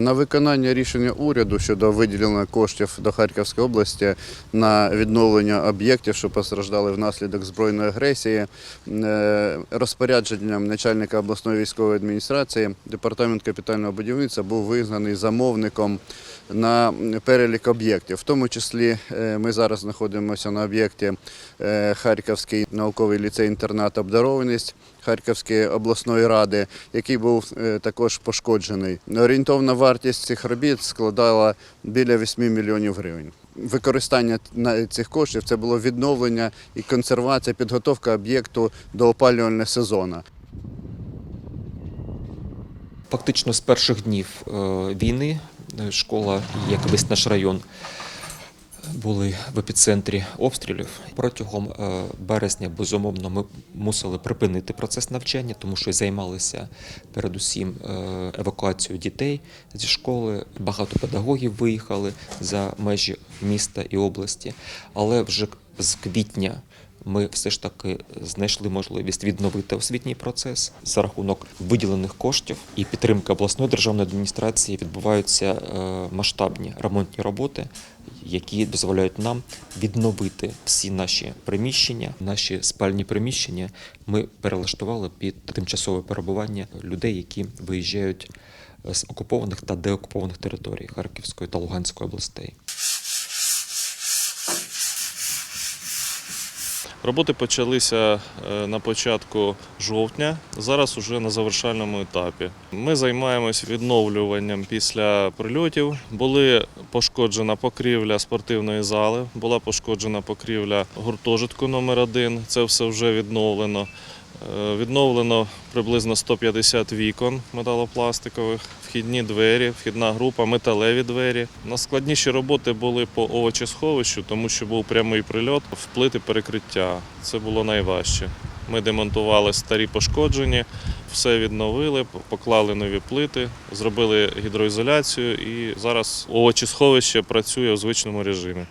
На виконання рішення уряду щодо виділення коштів до Харківської області на відновлення об'єктів, що постраждали внаслідок збройної агресії, е, розпорядженням начальника обласної військової адміністрації департамент капітального будівництва був визнаний замовником на перелік об'єктів. В тому числі е, ми зараз знаходимося на об'єкті е, Харківський науковий ліцей-інтернат обдарованість Харківської обласної ради, який був також пошкоджений. Орієнтовна вартість цих робіт складала біля 8 мільйонів гривень. Використання цих коштів це було відновлення і консервація, підготовка об'єкту до опалювального сезону. Фактично з перших днів е, війни е, школа, як весь наш район, були в епіцентрі обстрілів. Протягом е, березня, безумовно, ми мусили припинити процес навчання, тому що займалися передусім е, евакуацією дітей зі школи. Багато педагогів виїхали за межі міста і області. Але вже з квітня ми все ж таки знайшли можливість відновити освітній процес за рахунок виділених коштів і підтримки обласної державної адміністрації відбуваються е, масштабні ремонтні роботи, які дозволяють нам відновити всі наші приміщення, наші спальні приміщення. Ми перелаштували під тимчасове перебування людей, які виїжджають з окупованих та деокупованих територій Харківської та Луганської областей. Роботи почалися е, на початку жовтня, зараз уже на завершальному етапі. Ми займаємось відновлюванням після прильотів. Були пошкоджена покрівля спортивної зали, була пошкоджена покрівля гуртожитку номер 1 Це все вже відновлено. Е, Відновлено приблизно 150 вікон металопластикових, вхідні двері, вхідна група, металеві двері. Найскладніші роботи були по овочесховищу, тому що був прямий прильот в плити перекриття. Це було найважче. Ми демонтували старі пошкоджені, все відновили, поклали нові плити, зробили гідроізоляцію і зараз овочесховище працює у звичному режимі.